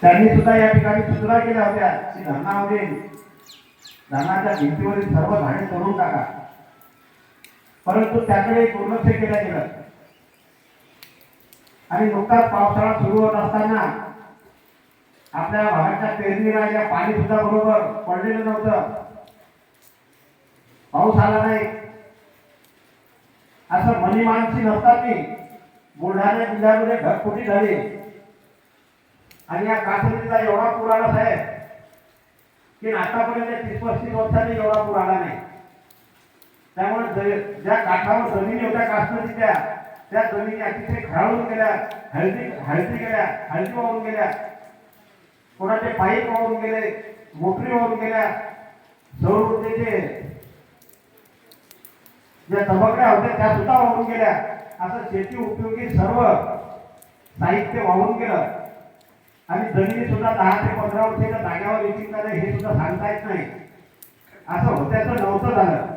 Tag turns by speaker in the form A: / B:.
A: त्यांनी सुद्धा या ठिकाणी सूचना केल्या होत्या. की धरणामध्ये धरणाच्या भिंतीवरील सर्व झाडे तोडून टाका. परंतु त्याकडे दुर्लक्ष केलं गेलं. आणि नुकताच पावसाळा सुरू होत असताना आपल्या भागाच्या पेरणी राहिल्या पाणी सुद्धा बरोबर पडलेलं नव्हतं. पाऊस आला नाही. असं मनी माणसी नसताना बुलढाणा जिल्ह्यामध्ये ढगफुटी झाली. आणि या कासरीचा एवढा पूर आला साहेब की आतापर्यंत तीस पस्तीस वर्षांनी एवढा पूर आला नाही. त्यामुळे ज- ज्या काठावर जमिनी होत्या काश्मीरच्या त्या जमिनी अतिशय खराळून गेल्या हळदी हळदी गेल्या हळदी वाहून गेल्या. कोणाचे पाईप वाहून गेले मोटरी वाहून गेल्या. सौर ऊर्जेचे ज्या तबकड्या होत्या त्या सुद्धा वाहून गेल्या. असं शेती उपयोगी सर्व साहित्य वाहून गेलं. जमिनी सुद्धा दहा ते पंधरा वर्षाच्या जाग्यावर येतील का नाही हे सुद्धा सांगता येत नाही. असं होत्याचं नव्हतं झालं.